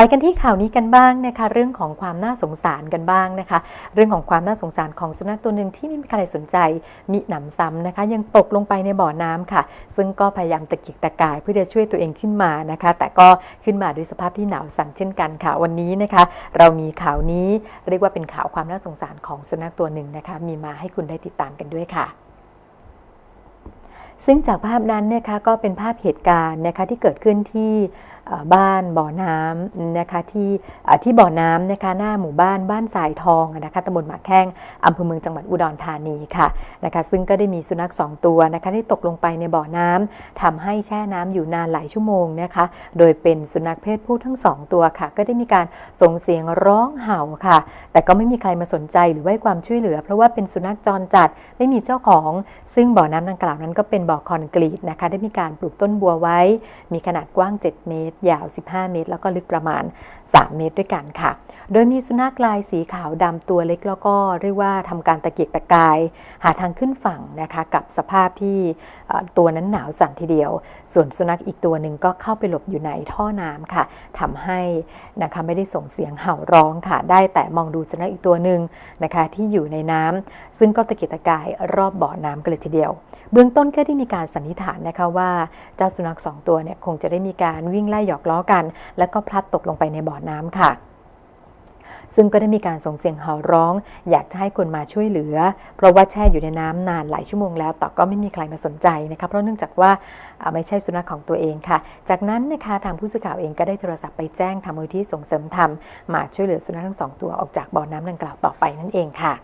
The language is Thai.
ไปกันที่ข่าวนี้กันบ้างนะคะ เรื่องของความน่าสงสารกันบ้างนะคะ เรื่องของความน่าสงสารของสุนัขตัวหนึ่งที่ไม่มีใครสนใจมีหนำซ้ำนะคะ ยังตกลงไปในบ่อน้ำค่ะ ซึ่งก็พยายามตะกียกตะกายเพื่อจะช่วยตัวเองขึ้นมานะคะ แต่ก็ขึ้นมาด้วยสภาพที่หนาวสั่นเช่นกันค่ะ วันนี้นะคะ เรามีข่าวนี้เรียกว่าเป็นข่าวความน่าสงสารของสุนัขตัวหนึ่งนะคะ มีมาให้คุณได้ติดตามกันด้วยค่ะซึ่งจากภาพนั้นนะคะก็เป็นภาพเหตุการณ์นะคะที่เกิดขึ้นที่บ้านบ่อน้ำนะคะที่ที่บ่อน้ำนะคะหน้าหมู่บ้านบ้านสายทองนะคะตำบลหมากแข้งอำเภอเมืองจังหวัดอุดรธานีค่ะนะคะซึ่งก็ได้มีสุนัข 2 ตัวนะคะที่ตกลงไปในบ่อน้ำทำให้แช่น้ำอยู่นานหลายชั่วโมงนะคะโดยเป็นสุนัขเพศผู้ทั้ง 2 ตัวค่ะ ก็ได้มีการส่งเสียงร้องเห่าค่ะ แต่ก็ไม่มีใครมาสนใจหรือว่าให้ความช่วยเหลือ เพราะว่าเป็นสุนัขจรจัดไม่มีเจ้าของซึ่งบ่อน้ำดังกล่าวนั้นก็เป็นบ่อคอนกรีตนะคะได้มีการปลูกต้นบัวไว้ มีขนาดกว้าง 7 เมตรยาว 15 เมตร แล้วก็ลึกประมาณ 3 เมตรด้วยกันค่ะ โดยมีสุนัขลายสีขาวดำตัวเล็กแล้วก็เรียกว่าทำการตะเกียกตะกาย หาทางขึ้นฝั่งนะคะกับสภาพที่ตัวนั้นหนาวสั่นทีเดียว ส่วนสุนัขอีกตัวหนึ่งก็เข้าไปหลบอยู่ในท่อน้ำค่ะทำให้นะคะไม่ได้ส่งเสียงเห่าร้องค่ะ ได้แต่มองดูสุนัขอีกตัวหนึ่งนะคะที่อยู่ในน้ำซึ่งก็ตะเกียกตะกายรอบบ่อน้ำกันเลยทีเดียว เบื้องต้นก็ได้มีการสันนิษฐานนะคะว่าเจ้าสุนัขสองตัวเนี่ยคงจะได้มีการวิ่งไล่หยอกล้อกัน แล้วก็พลัดตกลงไปในบ่อน้ำค่ะซึ่งก็ได้มีการส่งเสียงเห่าร้อง อยากจะให้คนมาช่วยเหลือ เพราะว่าแช่อยู่ในน้ำนานหลายชั่วโมงแล้วแต่ก็ไม่มีใครมาสนใจนะคะเพราะเนื่องจากว่าไม่ใช่สุนัขของตัวเองค่ะ จากนั้นนะคะทางผู้สื่อข่าวเองก็ได้โทรศัพท์ไปแจ้งทางมูลที่ส่งเสริมธรรมมาช่วยเหลือสุนัขทั้งสองตัวออกจากบ่อน้ำดังกล่าวต่อไปนั่นเองค่ะ